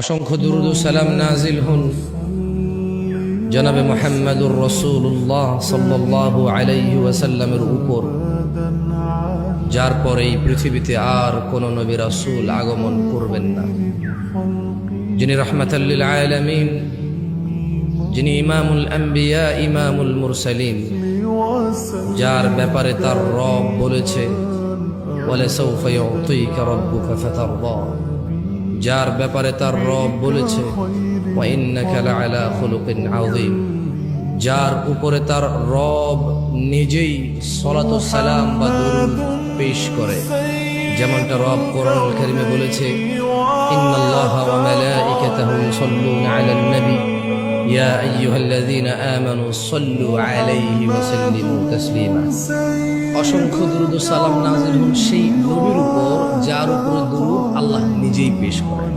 অসংখ্য দুরুদ সালাম নাজিল হন জনাবে মোহাম্মদুর রসুল্লাহ সাল্লাল্লাহু আলাইহি ওয়াসাল্লামের উপর, যার পরে এই পৃথিবীতে আর কোন নবী রাসূল আগমন করবেন না। যিনি রহমাতাল্লিল আলামিন, যিনি ইমামুল আম্বিয়া, ইমামুল মুরসালিন, যার ব্যাপারে তার রব বলেছে বলে সৌফা ইউতিকা রাব্বুকা ফাতারদা। যার ব্যাপারে তার রব বলেছে যার উপরে তার রব নিজেই সলাত সালাম বা দুরূদ পেশ করে। যেমনটা রব কোরআনুল কারীমে বলেছে, ইন্নাল্লাহা ওয়া মালাইকাতাহু ইয়া আইয়ুহাল্লাযীনা আমানু সাল্লু আলাইহি অসংখ্য দুরুদ সালাম নাজিল হন সেই আল্লাহ নিজেই পেশ করেন